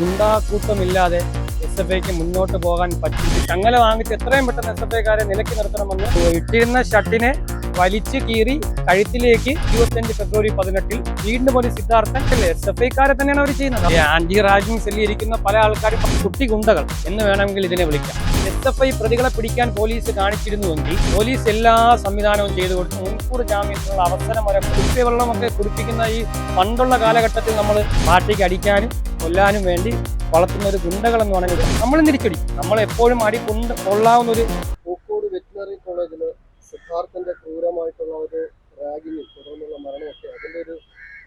ഗുണ്ടാക്കൂട്ടമില്ലാതെ S F ഐക്ക് മുന്നോട്ട് പോകാൻ പറ്റും ചങ്ങല വാങ്ങിച്ച് എത്രയും പെട്ടെന്ന് എസ് എഫ് ഐക്കാരെ നിലയ്ക്ക് നിർത്തണമെന്ന് ഇട്ടിരുന്ന ഷട്ടിനെ വലിച്ചു കീറി കഴുത്തിലേക്ക് ഇരുപത്തിയഞ്ച് ഫെബ്രുവരി പതിനെട്ടിൽ വീണ്ടും ഒരു സിദ്ധാർത്ഥൻ എസ് എഫ് ഐക്കാരെ തന്നെയാണ് അവർ ചെയ്യുന്നത്. ആന്റി റാജിങ് സെല്ലിൽ ഇരിക്കുന്ന പല ആൾക്കാരും കുട്ടി ഗുണ്ടകൾ. എന്ന് വേണമെങ്കിൽ ഇതിനെ വിളിക്കാം. എസ് എഫ് ഐ പ്രതികളെ പിടിക്കാൻ പോലീസ് കാണിച്ചിരുന്നുവെങ്കിൽ പോലീസ് എല്ലാ സംവിധാനവും ചെയ്തു കൊടുത്തു. മുൻകൂർ ജാമ്യത്തിനുള്ള അവസരം വരെ കുപ്പിവെള്ളമൊക്കെ കുടിപ്പിക്കുന്ന ഈ പണ്ടുള്ള കാലഘട്ടത്തിൽ നമ്മൾ പാർട്ടിക്ക് അടിക്കാനും കൊല്ലാനും വേണ്ടി വളർത്തുന്ന ഒരു ഗുണ്ടകൾ എന്ന് വേണമെങ്കിൽ നമ്മൾ തിരിച്ചടി നമ്മൾ എപ്പോഴും അടി കൊണ്ട് കൊള്ളാവുന്ന ഒരു പൂക്കോട് വെറ്റിനറി കോളേജിൽ സിദ്ധാർത്ഥന്റെ ക്രൂരമായിട്ടുള്ള ഒരു റാഗിങ്ങും തുടർന്നുള്ള മരണമൊക്കെ അതിന്റെ ഒരു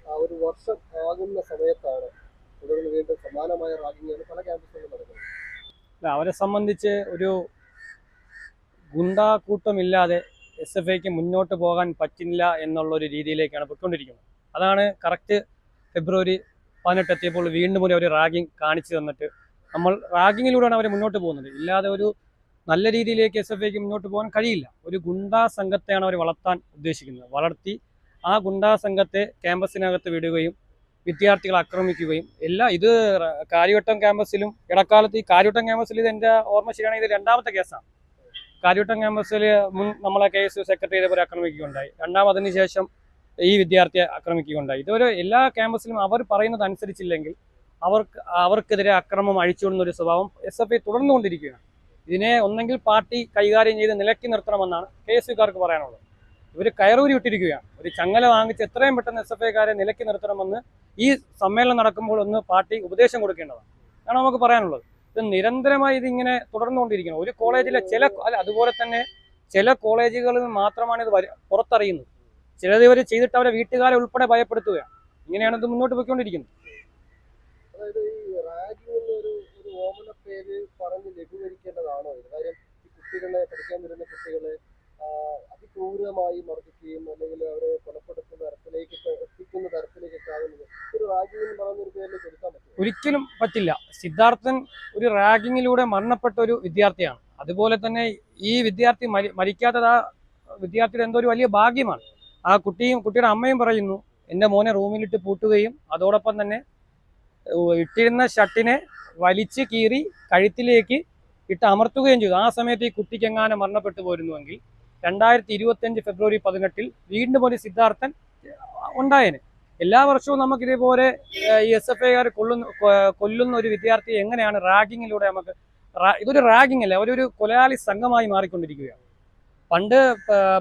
ആ ഒരു വർഷം ആകുന്ന സമയത്താണ് തുടർന്ന് വീണ്ടും സമാനമായ റാഗിങ്ങാണ് പല ക്യാമ്പസുകളിലും നടക്കുന്നത്. അല്ല, അവരെ സംബന്ധിച്ച് ഒരു ഗുണ്ടാക്കൂട്ടമില്ലാതെ എസ് എഫ് ഐക്ക് മുന്നോട്ട് പോകാൻ പറ്റില്ല എന്നുള്ള ഒരു രീതിയിലേക്കാണ് പൊയ്ക്കൊണ്ടിരിക്കുന്നത്. അതാണ് കറക്റ്റ് ഫെബ്രുവരി പതിനെട്ട് എത്തിയപ്പോൾ വീണ്ടും ഒരു റാഗിങ് കാണിച്ചു തന്നിട്ട് നമ്മൾ റാഗിങ്ങിലൂടെയാണ് അവർ മുന്നോട്ട് പോകുന്നത്. ഇല്ലാതെ ഒരു നല്ല രീതിയിലേക്ക് എസ് എഫ് ഐക്ക് മുന്നോട്ട് പോകാൻ കഴിയില്ല. ഒരു ഗുണ്ടാ സംഘത്തെയാണ് അവർ വളർത്താൻ ഉദ്ദേശിക്കുന്നത്. വളർത്തി ആ ഗുണ്ടാ സംഘത്തെ ക്യാമ്പസിനകത്ത് വിടുകയും വിദ്യാർത്ഥികളെ ആക്രമിക്കുകയും എല്ലാം ഇത് കാര്യവട്ടം ക്യാമ്പസിലും ഇടക്കാലത്ത് ഈ കാര്യവട്ടം ക്യാമ്പസിൽ ഇത് എന്റെ ഓർമ്മ ശരിയാണെങ്കിൽ ഇത് രണ്ടാമത്തെ കേസാണ്. കാര്യവട്ടം ക്യാമ്പസിൽ മുൻ നമ്മളെ കെ എസ് യു സെക്രട്ടറി ഇതേപോലെ ആക്രമിക്കുകയുണ്ടായി. രണ്ടാമതിന് ശേഷം ഈ വിദ്യാർത്ഥിയെ ആക്രമിക്കുകയുണ്ടായി. ഇതുവരെ എല്ലാ ക്യാമ്പസിലും അവർ പറയുന്നത് അനുസരിച്ചില്ലെങ്കിൽ അവർക്ക് അവർക്കെതിരെ അക്രമം അഴിച്ചുവിടുന്ന ഒരു സ്വഭാവം എസ് എഫ് ഐ തുടർന്നുകൊണ്ടിരിക്കുകയാണ്. ഇതിനെ ഒന്നെങ്കിൽ പാർട്ടി കൈകാര്യം ചെയ്ത് നിലക്കി നിർത്തണമെന്നാണ് കെ എസ് യുക്കാർക്ക് പറയാനുള്ളത്. ഇവർ കയറൂരി വിട്ടിരിക്കുകയാണ്. ഒരു ചങ്ങല വാങ്ങിച്ച് എത്രയും പെട്ടെന്ന് എസ് എഫ് ഐക്കാരെ നിലക്കി നിർത്തണമെന്ന് ഈ സമ്മേളനം നടക്കുമ്പോൾ ഒന്ന് പാർട്ടി ഉപദേശം കൊടുക്കേണ്ടതാണ്. അതാണ് നമുക്ക് പറയാനുള്ളത്. ഇത് നിരന്തരമായി ഇതിങ്ങനെ തുടർന്നുകൊണ്ടിരിക്കണം ഒരു കോളേജിലെ ചില അല്ല അതുപോലെ തന്നെ ചില കോളേജുകളിൽ മാത്രമാണ് ഇത് പുറത്തറിയുന്നത്. ചിലത് ഇവർ ചെയ്തിട്ട് അവരെ വീട്ടുകാരെ ഉൾപ്പെടെ ഭയപ്പെടുത്തുകയാണ്. ഇങ്ങനെയാണ് ഇത് മുന്നോട്ട് പോയിക്കൊണ്ടിരിക്കുന്നത്. കുട്ടികളെ പഠിക്കാൻ വരുന്ന കുട്ടികളെ അതിക്രൂരമായി മർദ്ദിക്കുകയും അല്ലെങ്കിൽ അവരെ കൊലപ്പെടുത്തുന്ന തരത്തിലേക്ക് എത്തിക്കുന്ന തരത്തിലേക്കൊക്കെ ആകുന്നത് ഒരു റാഗിങ് എന്ന് പറയുന്ന ഒരു പേരിൽ കൊടുക്കാൻ പറ്റും ഒരിക്കലും പറ്റില്ല. സിദ്ധാർത്ഥൻ ഒരു റാഗിങ്ങിലൂടെ മരണപ്പെട്ട ഒരു വിദ്യാർത്ഥിയാണ്. അതുപോലെ തന്നെ ഈ വിദ്യാർത്ഥി മരി മരിക്കാത്തത് ആ വിദ്യാർത്ഥിയുടെ എന്തോ ഒരു വലിയ ഭാഗ്യമാണ്. ആ കുട്ടിയും കുട്ടിയുടെ അമ്മയും പറയുന്നു എന്റെ മോനെ റൂമിലിട്ട് പൂട്ടുകയും അതോടൊപ്പം തന്നെ ഇട്ടിരുന്ന ഷട്ടിനെ വലിച്ച് കീറി കഴുത്തിലേക്ക് ഇട്ട് അമർത്തുകയും ചെയ്തു. ആ സമയത്ത് ഈ കുട്ടിക്ക് എങ്ങാനും മരണപ്പെട്ടു പോരുന്നുവെങ്കിൽ രണ്ടായിരത്തി ഇരുപത്തിയഞ്ച് ഫെബ്രുവരി പതിനെട്ടിൽ വീണ്ടും ഒരു സിദ്ധാർത്ഥൻ ഉണ്ടായേനെ. എല്ലാ വർഷവും നമുക്ക് ഇതേപോലെ ഈ എസ് എഫ് ഐക്കാർ കൊള്ളുന്ന കൊല്ലുന്ന ഒരു വിദ്യാർത്ഥി എങ്ങനെയാണ് റാഗിങ്ങിലൂടെ നമുക്ക് ഇതൊരു റാഗിങ് അല്ല അവരൊരു കൊലയാളി സംഘമായി മാറിക്കൊണ്ടിരിക്കുകയാണ്. പണ്ട്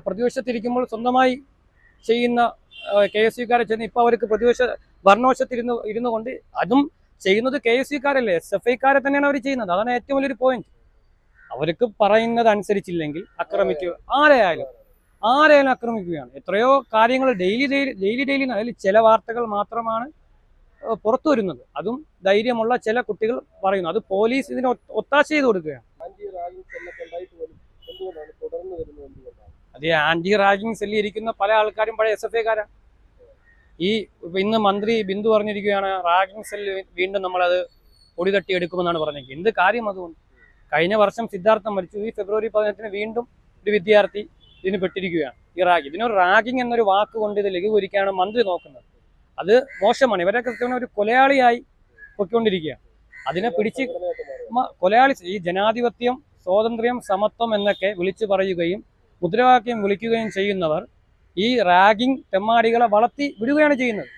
പ്രതിപക്ഷത്തിരിക്കുമ്പോൾ സ്വന്തമായി ചെയ്യുന്ന കെ എസ് യുക്കാരെ ചെന്ന് ഇപ്പൊ അവർക്ക് പ്രതിപക്ഷ ഭരണവശത്തിരുന്ന് ഇരുന്നു കൊണ്ട് അതും ചെയ്യുന്നത് കെ എസ് യുക്കാരല്ലേ എസ് എഫ് ഐക്കാരെ തന്നെയാണ് അവർ ചെയ്യുന്നത്. അതാണ് ഏറ്റവും വലിയൊരു പോയിന്റ് അവർക്ക് പറയുന്നത് അനുസരിച്ചില്ലെങ്കിൽ ആക്രമിക്കുക ആരെയായാലും ആരെയാലും ആക്രമിക്കുകയാണ് എത്രയോ കാര്യങ്ങൾ ഡെയിലി ഡെയിലി ഡെയിലി ഡെയിലി അതിൽ ചില വാർത്തകൾ മാത്രമാണ് പുറത്തു വരുന്നത്. അതും ധൈര്യമുള്ള ചില കുട്ടികൾ പറയുന്നു. അത് പോലീസ് ഇതിന് ഒത്താശ ചെയ്ത് കൊടുക്കുകയാണ്. ഈ ആന്റി റാഗിങ് സെല്ലിൽ ഇരിക്കുന്ന പല ആൾക്കാരും പഴയ എസ് എഫ് ഐക്കാരാ. ഈ ഇന്ന് മന്ത്രി ബിന്ദു പറഞ്ഞിരിക്കുകയാണ് റാഗിങ് സെല്ല് വീണ്ടും നമ്മളത് പൊടി തട്ടി എടുക്കുമെന്നാണ് പറഞ്ഞിരിക്കുന്നത്. എന്ത് കാര്യം അതുകൊണ്ട്? കഴിഞ്ഞ വർഷം സിദ്ധാർത്ഥം മരിച്ചു. ഈ ഫെബ്രുവരി പതിനെട്ടിന് വീണ്ടും ഒരു വിദ്യാർത്ഥി ഇതിന് പെട്ടിരിക്കുകയാണ്. ഈ റാഗി ഇതിനൊരു റാഗിങ് എന്നൊരു വാക്ക് കൊണ്ട് ഇത് ലഘൂകരിക്കുകയാണ് മന്ത്രി നോക്കുന്നത്. അത് മോശമാണ്. ഇവരെ കൃത്യമാണ് ഒരു കൊലയാളിയായി പൊയ്ക്കൊണ്ടിരിക്കുകയാണ്. അതിനെ പിടിച്ച് കൊലയാളി ഈ ജനാധിപത്യം സ്വാതന്ത്ര്യം സമത്വം എന്നൊക്കെ വിളിച്ചു പറയുകയും മുദ്രാവാക്യം വിളിക്കുകയും ചെയ്യുന്നവർ ഈ റാഗിംഗ് തെമ്മാടികളെ വളർത്തി വിടുകയാണ് ചെയ്യുന്നത്.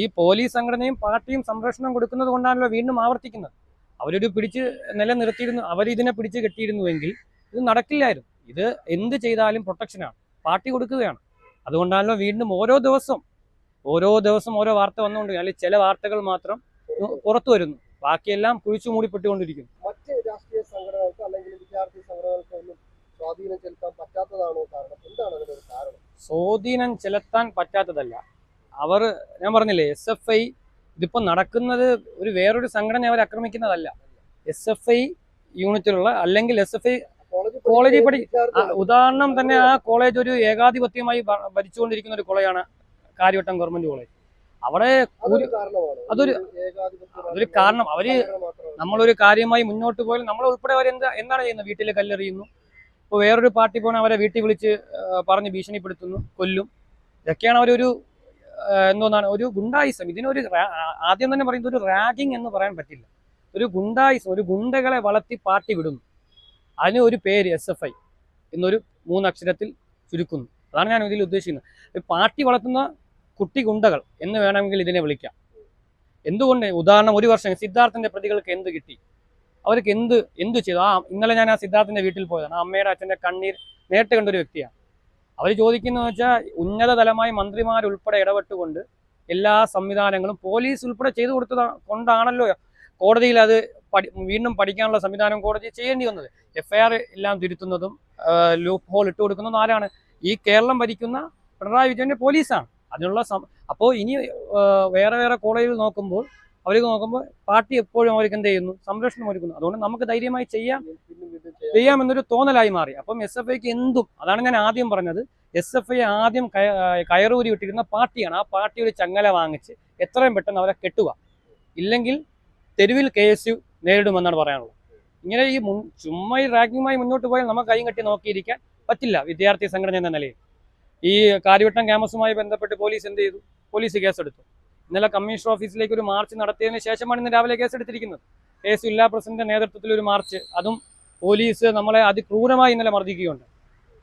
ഈ പോലീസ് സംഘടനയും പാർട്ടിയും സംരക്ഷണം കൊടുക്കുന്നത് കൊണ്ടാണല്ലോ വീണ്ടും ആവർത്തിക്കുന്നത്. അവരൊരു പിടിച്ച് നിലനിർത്തിയിരുന്നു അവരിതിനെ പിടിച്ച് കെട്ടിയിരുന്നുവെങ്കിൽ ഇത് നടക്കില്ലായിരുന്നു. ഇത് എന്ത് ചെയ്താലും പ്രൊട്ടക്ഷനാണ് പാർട്ടി കൊടുക്കുകയാണ്. അതുകൊണ്ടാണല്ലോ വീണ്ടും ഓരോ ദിവസവും ഓരോ ദിവസം ഓരോ വാർത്ത വന്നുകൊണ്ട് അല്ലെങ്കിൽ ചില വാർത്തകൾ മാത്രം പുറത്തു വരുന്നു. ബാക്കിയെല്ലാം കുഴിച്ചു മൂടിപ്പെട്ടുകൊണ്ടിരിക്കുന്നു. മറ്റ് രാഷ്ട്രീയ സംഘടനകൾക്ക് അല്ലെങ്കിൽ വിദ്യാർത്ഥി സംഘടനകൾക്ക് ഒന്നും സ്വാധീനം ചെലുത്താൻ പറ്റാത്തതാണോ കാരണം? എന്താണ് അതിനൊരു കാരണം? സ്വാധീനം ചെലുത്താൻ പറ്റാത്തതല്ല. അവർ ഞാൻ പറഞ്ഞില്ലേ എസ് എഫ് ഐ ഇതിപ്പോ നടക്കുന്നത് ഒരു വേറൊരു സംഘടന അവർ ആക്രമിക്കുന്നതല്ല. എസ് എഫ് ഐ യൂണിറ്റിലുള്ള അല്ലെങ്കിൽ എസ് എഫ് ഐ കോളേജിൽ പഠി- ഉദാഹരണം തന്നെ ആ കോളേജ് ഒരു ഏകാധിപത്യമായി ഭരിച്ചുകൊണ്ടിരിക്കുന്ന ഒരു കോളേജാണ് കാര്യവട്ടം ഗവൺമെന്റ് കോളേജ്. അവിടെ അതൊരു അതൊരു- കാരണം. അവർ. നമ്മളൊരു കാര്യമായി മുന്നോട്ട് പോയാൽ നമ്മൾ ഉൾപ്പെടെ അവർ എന്താ എന്താണ് ചെയ്യുന്നത്? വീട്ടിൽ കല്ലെറിയുന്നു. ഇപ്പോൾ വേറൊരു പാർട്ടി പോകണ അവരെ വീട്ടിൽ വിളിച്ച് പറഞ്ഞ് ഭീഷണിപ്പെടുത്തുന്നു കൊല്ലും. ഇതൊക്കെയാണ് അവരൊരു എന്തോന്നാണ് ഒരു ഗുണ്ടായിസം. ഇതിനൊരു ആദ്യം തന്നെ പറയുന്നത് ഒരു റാഗിങ് എന്ന് പറയാൻ പറ്റില്ല. ഒരു ഗുണ്ടായിസം ഒരു ഗുണ്ടകളെ വളർത്തി പാർട്ടി വിടുന്നു. അതിന് ഒരു പേര് എസ് എഫ് ഐ എന്നൊരു മൂന്നക്ഷരത്തിൽ ചുരുക്കുന്നു. അതാണ് ഞാൻ ഇതിൽ ഉദ്ദേശിക്കുന്നത്. പാർട്ടി വളർത്തുന്ന കുട്ടി ഗുണ്ടകൾ എന്ന് വേണമെങ്കിൽ ഇതിനെ വിളിക്കാം. എന്തുകൊണ്ട്? ഉദാഹരണം ഒരു വർഷം സിദ്ധാർത്ഥന്റെ പ്രതികൾക്ക് എന്ത് കിട്ടി? അവർക്ക് എന്ത് എന്ത് ചെയ്തു? ആ ഇന്നലെ ഞാൻ ആ സിദ്ധാർത്ഥിന്റെ വീട്ടിൽ പോയതാണ്. ആ അമ്മയുടെ അച്ഛന്റെ കണ്ണീർ നേരിട്ട് കണ്ടൊരു വ്യക്തിയാണ്. അവർ ചോദിക്കുന്നത് വെച്ചാൽ ഉന്നതതലമായി മന്ത്രിമാരുൾപ്പെടെ ഇടപെട്ടുകൊണ്ട് എല്ലാ സംവിധാനങ്ങളും പോലീസ് ഉൾപ്പെടെ ചെയ്തു കൊടുത്തത് കൊണ്ടാണല്ലോ കോടതിയിൽ അത് പഠി വീണ്ടും പഠിക്കാനുള്ള സംവിധാനം കോടതി ചെയ്യേണ്ടി വന്നത്. എഫ്ഐആർ എല്ലാം തിരുത്തുന്നതും ലൂപ്പ് ഹോൾ ഇട്ട് കൊടുക്കുന്നതും ആരാണ്? ഈ കേരളം ഭരിക്കുന്ന പിണറായി വിജയന്റെ പോലീസാണ്. അതിനുള്ള അപ്പോൾ ഇനി വേറെ വേറെ കോളേജിൽ നോക്കുമ്പോൾ അവർക്ക് നോക്കുമ്പോൾ പാർട്ടി എപ്പോഴും അവർക്ക് എന്ത് ചെയ്യുന്നു? സംരക്ഷണം ഒരുക്കുന്നു. അതുകൊണ്ട് നമുക്ക് ധൈര്യമായി ചെയ്യാം. ചെയ്യാം ചെയ്യാമെന്നൊരു തോന്നലായി മാറി. അപ്പം എസ് എഫ് ഐക്ക് എന്തും അതാണ് ഞാൻ ആദ്യം പറഞ്ഞത്. എസ് എഫ് ഐ ആദ്യം കയറൂരി വിട്ടിരുന്ന പാർട്ടിയാണ്. ആ പാർട്ടി ഒരു ചങ്ങല വാങ്ങിച്ച് എത്രയും പെട്ടെന്ന് അവരെ കെട്ടുക. ഇല്ലെങ്കിൽ തെരുവിൽ കെ എസ് യു നേരിടുമെന്നാണ് പറയാനുള്ളത്. ഇങ്ങനെ ഈ മുൻ ചുമ്മാ റാങ്കിങ്ങുമായി മുന്നോട്ട് പോയാൽ നമുക്ക് കൈയും കെട്ടി നോക്കിയിരിക്കാൻ പറ്റില്ല വിദ്യാർത്ഥി സംഘടന എന്ന നിലയിൽ. ഈ കാര്യവട്ടം ക്യാമ്പസുമായി ബന്ധപ്പെട്ട് പോലീസ് എന്ത് ചെയ്തു? പോലീസ് കേസെടുത്തു. ഇന്നലെ കമ്മീഷണർ ഓഫീസിലേക്ക് ഒരു മാർച്ച് നടത്തിയതിന് ശേഷമാണ് ഇന്ന് രാവിലെ കേസെടുത്തിരിക്കുന്നത് കെ എസ് ജില്ലാ പ്രസിഡന്റിന്റെ നേതൃത്വത്തിൽ ഒരു മാർച്ച്. അതും പോലീസ് നമ്മളെ അതിക്രൂരമായി ഇന്നലെ മർദ്ദിക്കുകയുണ്ട്.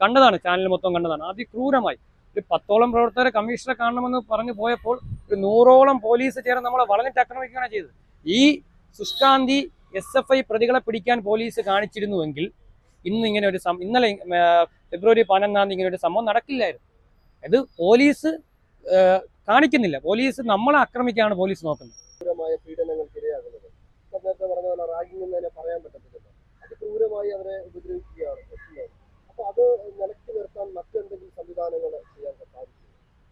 കണ്ടതാണ് ചാനൽ മൊത്തം കണ്ടതാണ്. അതിക്രൂരമായി. ഒരു പത്തോളം പ്രവർത്തകരെ കമ്മീഷണറെ കാണണമെന്ന് പറഞ്ഞു പോയപ്പോൾ ഒരു നൂറോളം പോലീസ് ചേർന്ന് നമ്മളെ വളഞ്ഞിട്ട് ആക്രമിക്കുകയാണ് ചെയ്തത്. ഈ സുഷ്കാന്തി എസ് എഫ് ഐ പ്രതികളെ പിടിക്കാൻ പോലീസ് കാണിച്ചിരുന്നുവെങ്കിൽ ഇന്ന് ഇങ്ങനെ ഒരു ഇന്നലെ ഫെബ്രുവരി പതിനൊന്നാം തീയതി ഇങ്ങനെ ഒരു സംഭവം നടക്കില്ലായിരുന്നു. അത് പോലീസ് കാണിക്കുന്നില്ല. പോലീസ് നമ്മളെ ആക്രമിക്കാണ് പോലീസ് നോക്കുന്നത്. ക്രൂരമായ പീഡനങ്ങൾക്ക് ഇരയാകുന്നത് നേരത്തെ പറഞ്ഞ പോലെ റാഗിംഗ് എന്ന് തന്നെ പറയാൻ പറ്റത്തില്ലല്ലോ. അതിക്രൂരമായി അവരെ ഉപദ്രവിക്കുകയാണ്. അപ്പൊ അത് നിലയ്ക്ക് നിർത്താൻ മറ്റെന്തെങ്കിലും സംവിധാനങ്ങൾ ചെയ്യാൻ സാധിക്കും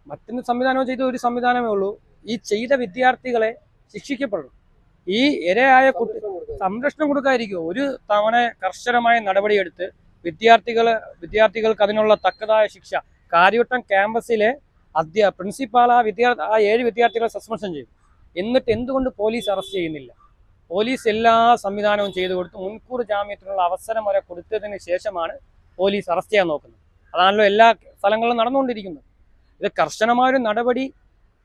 മറ്റൊരു സംവിധാനം ചെയ്ത ഒരു സംവിധാനമേ ഉള്ളൂ. ഈ ചെയ്ത വിദ്യാർത്ഥികളെ ശിക്ഷിക്കപ്പെടും ഈ ഇരയായ കുട്ടി സംരക്ഷണം കൊടുക്കാതിരിക്കും ഒരു തവണ കർശനമായ നടപടിയെടുത്ത് വിദ്യാർത്ഥികൾ വിദ്യാർത്ഥികൾക്ക് അതിനുള്ള തക്കതായ ശിക്ഷ. കാര്യവട്ടം ക്യാമ്പസിലെ അധ്യാ പ്രിൻസിപ്പാൾ ആ വിദ്യാർത്ഥി ആ ഏഴ് വിദ്യാർത്ഥികളെ സസ്പെൻഷൻ ചെയ്തു. എന്നിട്ട് എന്തുകൊണ്ട് പോലീസ് അറസ്റ്റ് ചെയ്യുന്നില്ല? പോലീസ് എല്ലാ സംവിധാനവും ചെയ്തു കൊടുത്ത് മുൻകൂർ ജാമ്യത്തിനുള്ള അവസരം വരെ കൊടുത്തതിന് ശേഷമാണ് പോലീസ് അറസ്റ്റ് ചെയ്യാൻ നോക്കുന്നത്. അതാണല്ലോ എല്ലാ സ്ഥലങ്ങളിലും നടന്നുകൊണ്ടിരിക്കുന്നത്. ഇത് കർശനമായൊരു നടപടി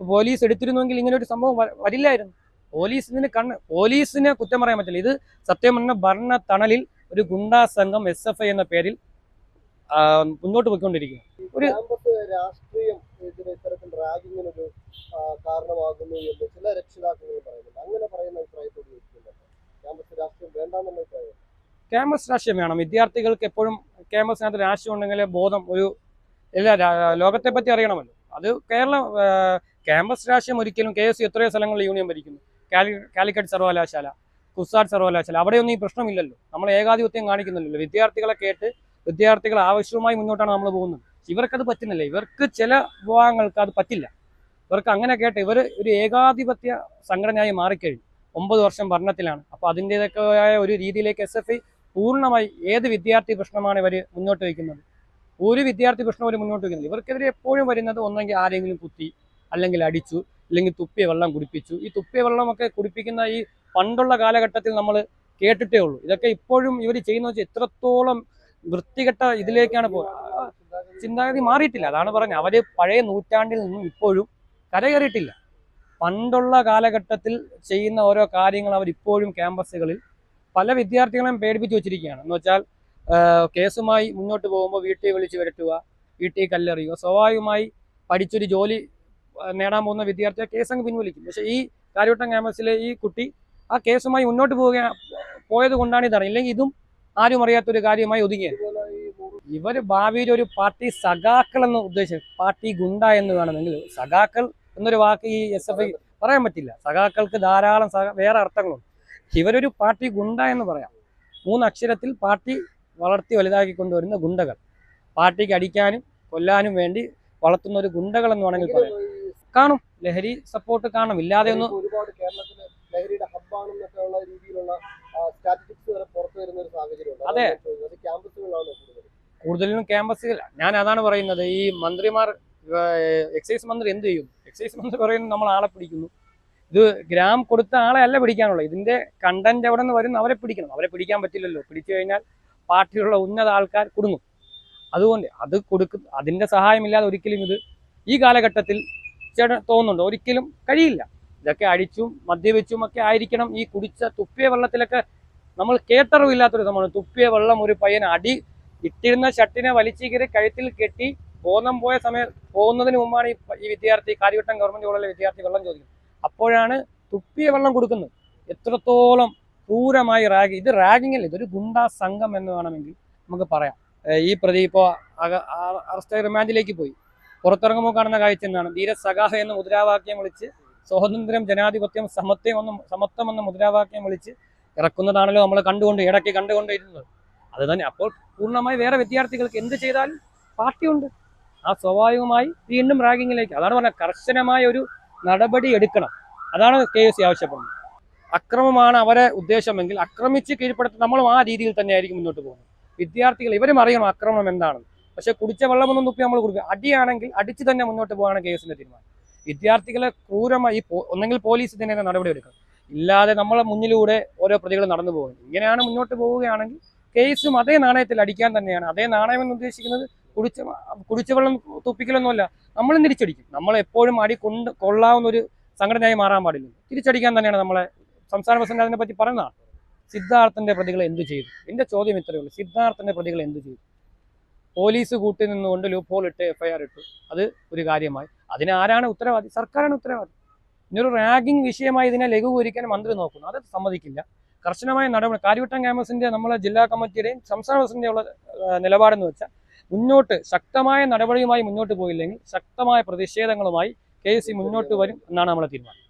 പോലീസ് എടുത്തിരുന്നുവെങ്കിൽ ഇങ്ങനെ ഒരു സംഭവം വരില്ലായിരുന്നു. പോലീസിന് കണ്ണ് പോലീസിനെ കുറ്റം പറയാൻ പറ്റില്ല. ഇത് സത്യം പറഞ്ഞ ഭരണ തണലിൽ ഒരു ഗുണ്ടാ സംഘം എസ് എഫ് ഐ എന്ന പേരിൽ മുന്നോട്ട് പോയിക്കൊണ്ടിരിക്കുന്നു. ഒരു- രാഷ്ട്രീയം ഇതിന് ഇത്തരത്തിൽ റാഗിങ്ങിനൊരു കാരണമാകുന്നു എന്ന് ചില രക്ഷിതാക്കൾ പറയുന്നുണ്ട്. അങ്ങനെ പറയുന്ന അഭിപ്രായത്തോട് ക്യാമ്പസ് രാഷ്ട്രീയം വേണ്ടാന്നുള്ള അഭിപ്രായം. ക്യാമ്പസ് രാഷ്ട്രീയം വേണം. വിദ്യാർത്ഥികൾക്ക് എപ്പോഴും ക്യാമ്പസിനകത്ത് രാഷ്ട്രീയം ഉണ്ടെങ്കിൽ ബോധം ഒരു എല്ലാ ലോകത്തെ പറ്റി അറിയണമല്ലോ. അത് കേരള ക്യാമ്പസ് രാഷ്ട്രീയം ഒരിക്കലും കെ എസ് എത്രയോ സ്ഥലങ്ങളിൽ യൂണിയൻ ഭരിക്കുന്നു. കാലി കാലിക്കറ്റ് സർവകലാശാല കുസാറ്റ് സർവകലാശാല അവിടെയൊന്നും ഈ പ്രശ്നമില്ലല്ലോ. നമ്മൾ ഏകാധിപത്യം കാണിക്കുന്നില്ലല്ലോ. വിദ്യാർത്ഥികളെ കേട്ട് വിദ്യാർത്ഥികളെ ആവശ്യവുമായി മുന്നോട്ടാണ് നമ്മൾ പോകുന്നത്. ഇവർക്കത് പറ്റുന്നില്ല. ഇവർക്ക് ചില വിഭാഗങ്ങൾക്ക് അത് പറ്റില്ല. ഇവർക്ക് അങ്ങനെ കേട്ട് ഇവർ ഒരു ഏകാധിപത്യ സംഘടനയായി മാറിക്കഴിഞ്ഞു. ഒമ്പത് വർഷം ഭരണത്തിലാണ്. അപ്പോൾ അതിന്റെതൊക്കെയായ ഒരു രീതിയിലേക്ക് എസ് എഫ് ഐ പൂർണമായി ഏത് വിദ്യാർത്ഥി പ്രശ്നമാണ് ഇവർ മുന്നോട്ട് വയ്ക്കുന്നത്? ഒരു വിദ്യാർത്ഥി പ്രശ്നം അവർ മുന്നോട്ട് വയ്ക്കുന്നില്ല. ഇവർക്കെതിരെ എപ്പോഴും വരുന്നത് ഒന്നെങ്കിൽ ആരെങ്കിലും കുത്തി അല്ലെങ്കിൽ അടിച്ചു അല്ലെങ്കിൽ തുപ്പിയ വെള്ളം കുടിപ്പിച്ചു. ഈ തുപ്പിയ വെള്ളമൊക്കെ കുടിപ്പിക്കുന്ന ഈ പണ്ടുള്ള കാലഘട്ടത്തിൽ നമ്മൾ കേട്ടിട്ടേ ഉള്ളൂ. ഇതൊക്കെ ഇപ്പോഴും ഇവർ ചെയ്യുന്ന വെച്ചാൽ എത്രത്തോളം വൃത്തികെട്ട ഇതിലേക്കാണ് പോ ചിന്താഗതി മാറിയിട്ടില്ല. അതാണ് പറഞ്ഞത്. അവർ പഴയ നൂറ്റാണ്ടിൽ നിന്നും ഇപ്പോഴും കരകയറിയിട്ടില്ല. പണ്ടുള്ള കാലഘട്ടത്തിൽ ചെയ്യുന്ന ഓരോ കാര്യങ്ങൾ അവർ ഇപ്പോഴും ക്യാമ്പസുകളിൽ പല വിദ്യാർത്ഥികളെയും പേടിപ്പിച്ചു വെച്ചിരിക്കുകയാണ്. എന്ന് വെച്ചാൽ കേസുമായി മുന്നോട്ട് പോകുമ്പോൾ വീട്ടിൽ വിളിച്ച് വരട്ടുക വീട്ടിൽ കല്ലെറിയുക. സ്വാഭാവികമായി പഠിച്ചൊരു ജോലി നേടാൻ പോകുന്ന വിദ്യാർത്ഥിയെ കേസങ്ങ് പിൻവലിക്കും. പക്ഷേ ഈ കാര്യവട്ടം ക്യാമ്പസിലെ ഈ കുട്ടി ആ കേസുമായി മുന്നോട്ട് പോവുക പോയത് കൊണ്ടാണ് ഇതാണ് ഇല്ലെങ്കിൽ ഇതും ആരും അറിയാത്തൊരു കാര്യമായി ഒതുങ്ങിയത് ഇവർ ഭാവിയിൽ ഒരു പാർട്ടി സഖാക്കൾ എന്ന് ഉദ്ദേശിച്ചു പാർട്ടി ഗുണ്ട എന്ന് വേണമെങ്കിൽ സഖാക്കൾ എന്നൊരു വാക്ക് ഈ എസ് എഫ് ഐ പറയാൻ പറ്റില്ല. സഖാക്കൾക്ക് ധാരാളം വേറെ അർത്ഥങ്ങളുണ്ട്. ഇവരൊരു പാർട്ടി ഗുണ്ട എന്ന് പറയാം. മൂന്ന് അക്ഷരത്തിൽ പാർട്ടി വളർത്തി വലുതാക്കി കൊണ്ടുവരുന്ന ഗുണ്ടകൾ. പാർട്ടിക്ക് അടിക്കാനും കൊല്ലാനും വേണ്ടി വളർത്തുന്ന ഒരു ഗുണ്ടകൾ എന്ന് വേണമെങ്കിൽ പറയാം. കാണും. ലഹരി സപ്പോർട്ട് കാണും. ഇല്ലാതെ ഒന്നും ഒരുപാട് കേരളത്തിലെ ലഹരിയുടെ ഹബ്ബാണെന്നൊക്കെ രീതിയിലുള്ള സ്റ്റാറ്റിസ്റ്റിക്സ് വരെ വരുന്ന ഒരു സാഹചര്യമുണ്ട്. അതെ. ക്യാമ്പസുകളിലാണ് കൂടുതലും ക്യാമ്പസിൽ ഞാൻ അതാണ് പറയുന്നത് ഈ മന്ത്രിമാർ എക്സൈസ് മന്ത്രി എന്ത് ചെയ്യും? എക്സൈസ് മന്ത്രി പറയുന്നത് നമ്മൾ ആളെ പിടിക്കുന്നു. ഇത് ഗ്രാം കൊടുത്ത ആളെ അല്ല പിടിക്കാനുള്ളത്. ഇതിന്റെ കണ്ടന്റ് എവിടെ നിന്ന് വരുന്നു അവരെ പിടിക്കണം. അവരെ പിടിക്കാൻ പറ്റില്ലല്ലോ. പിടിച്ചു കഴിഞ്ഞാൽ പാർട്ടിയിലുള്ള ഉന്നത ആൾക്കാർ കുടുങ്ങും. അതുകൊണ്ട് അത് കൊടുക്കും അതിന്റെ സഹായമില്ലാതെ ഒരിക്കലും ഇത് ഈ കാലഘട്ടത്തിൽ ചേട്ടൻ തോന്നുന്നുണ്ട്? ഒരിക്കലും കഴിയില്ല. ഇതൊക്കെ അടിച്ചും മദ്യപിച്ചും ഒക്കെ ആയിരിക്കണം ഈ കുടിച്ച തുപ്പിയ വെള്ളത്തിലൊക്കെ നമ്മൾ കേട്ടറിവില്ലാത്തൊരു സംഭവമാണ്. തുപ്പിയ വെള്ളം ഒരു പയ്യൻ അടി ഇട്ടിരുന്ന ഷട്ടിനെ വലിച്ചു കയറി കഴുത്തിൽ കെട്ടി ബോധം പോയ സമയം പോകുന്നതിന് മുമ്പാണ് ഈ വിദ്യാർത്ഥി കാര്യവട്ടം ഗവൺമെന്റ് കോളേജിലെ വിദ്യാർത്ഥി വെള്ളം ചോദിക്കുന്നത്. അപ്പോഴാണ് തുപ്പിയ വെള്ളം കൊടുക്കുന്നത്. എത്രത്തോളം ക്രൂരമായി റാഗ് ഇത് റാഗിങ് അല്ല ഇതൊരു ഗുണ്ടാ സംഘം എന്ന് വേണമെങ്കിൽ നമുക്ക് പറയാം. ഈ പ്രതി ഇപ്പോൾ അറസ്റ്റ് റിമാൻഡിലേക്ക് പോയി. പുറത്തിറങ്ങുമ്പോൾ കാണുന്ന കാഴ്ച എന്താണ്? ധീര സഖാഹ എന്ന മുദ്രാവാക്യം വിളിച്ച് സ്വാതന്ത്ര്യം ജനാധിപത്യം സമത്വം എന്ന സമത്വം എന്ന മുദ്രാവാക്യം വിളിച്ച് ഇറക്കുന്നതാണല്ലോ നമ്മൾ കണ്ടുകൊണ്ട് ഇടയ്ക്ക് കണ്ടുകൊണ്ടിരുന്നത് അത് തന്നെ. അപ്പോൾ പൂർണമായി വേറെ വിദ്യാർത്ഥികൾക്ക് എന്ത് ചെയ്താലും പാർട്ടിയുണ്ട്. ആ സ്വാഭാവികമായി വീണ്ടും റാഗിങ്ങിലേക്ക്. അതാണ് പറഞ്ഞത് കർശനമായ ഒരു നടപടി എടുക്കണം. അതാണ് കെ എസ് സി ആവശ്യപ്പെടുന്നത്. അക്രമമാണ് അവരെ ഉദ്ദേശമെങ്കിൽ അക്രമിച്ച് കീഴ്പ്പെടുത്തി നമ്മളും ആ രീതിയിൽ തന്നെ ആയിരിക്കും മുന്നോട്ട് പോകുന്നത്. വിദ്യാർത്ഥികൾ ഇവരും അറിയണം ആക്രമണം എന്താണെന്ന്. പക്ഷെ കുടിച്ച വെള്ളമൊന്നും തുപ്പി നമ്മൾ കൊടുക്കുക അടിയാണെങ്കിൽ അടിച്ച് തന്നെ മുന്നോട്ട് പോകാനാണ് എസിന്റെ തീരുമാനം. വിദ്യാർത്ഥികളെ ക്രൂരമായി ഒന്നെങ്കിൽ പോലീസ് ഇതിനെ നടപടി എടുക്കണം ഇല്ലാതെ നമ്മളെ മുന്നിലൂടെ ഓരോ പ്രതികൾ നടന്നു പോകുന്നത് ഇങ്ങനെയാണ് മുന്നോട്ട് പോവുകയാണെങ്കിൽ കേസും അതേ നാണയത്തിൽ അടിക്കാൻ തന്നെയാണ്. അതേ നാണയം എന്ന് ഉദ്ദേശിക്കുന്നത് കുടിച്ച കുടിച്ച വെള്ളം തുപ്പിക്കലൊന്നുമല്ല. നമ്മൾ തിരിച്ചടിക്കും. നമ്മൾ എപ്പോഴും അടി കൊണ്ട് കൊള്ളാവുന്ന ഒരു സംഘടനയായി മാറാൻ പാടില്ല. തിരിച്ചടിക്കാൻ തന്നെയാണ് നമ്മളെ സംസ്ഥാന പ്രസിഡന്റ് അതിനെ പറ്റി പറയുന്നതാണ് സിദ്ധാർത്ഥന്റെ പ്രതികൾ എന്ത് ചെയ്തു? എന്റെ ചോദ്യം ഇത്രയേ ഉള്ളൂ. സിദ്ധാർത്ഥന്റെ പ്രതികൾ എന്ത് ചെയ്തു? പോലീസ് കൂട്ടി നിന്നുകൊണ്ട് ലൂപ്പ് ഹോൾ ഇട്ട് എഫ്ഐആർ ഇട്ടു. അത് ഒരു കാര്യമായി. അതിന് ആരാണ് ഉത്തരവാദി? സർക്കാരാണ് ഉത്തരവാദി. ഇനിയൊരു റാഗിംഗ് വിഷയമായി ഇതിനെ ലഘൂകരിക്കാൻ മന്ത്രി നോക്കുന്നു. അത് സമ്മതിക്കില്ല. കർശനമായ നടപടി കാര്യവട്ടം ക്യാമ്പസിന്റെ നമ്മളെ ജില്ലാ കമ്മിറ്റിയുടെയും സംസ്ഥാന പ്രസിഡന്റിന്റെ ഉള്ള നിലപാടെന്ന് വെച്ചാൽ മുന്നോട്ട് ശക്തമായ നടപടിയുമായി മുന്നോട്ട് പോയില്ലെങ്കിൽ ശക്തമായ പ്രതിഷേധങ്ങളുമായി കെ മുന്നോട്ട് വരും എന്നാണ് നമ്മളെ തീരുമാനം.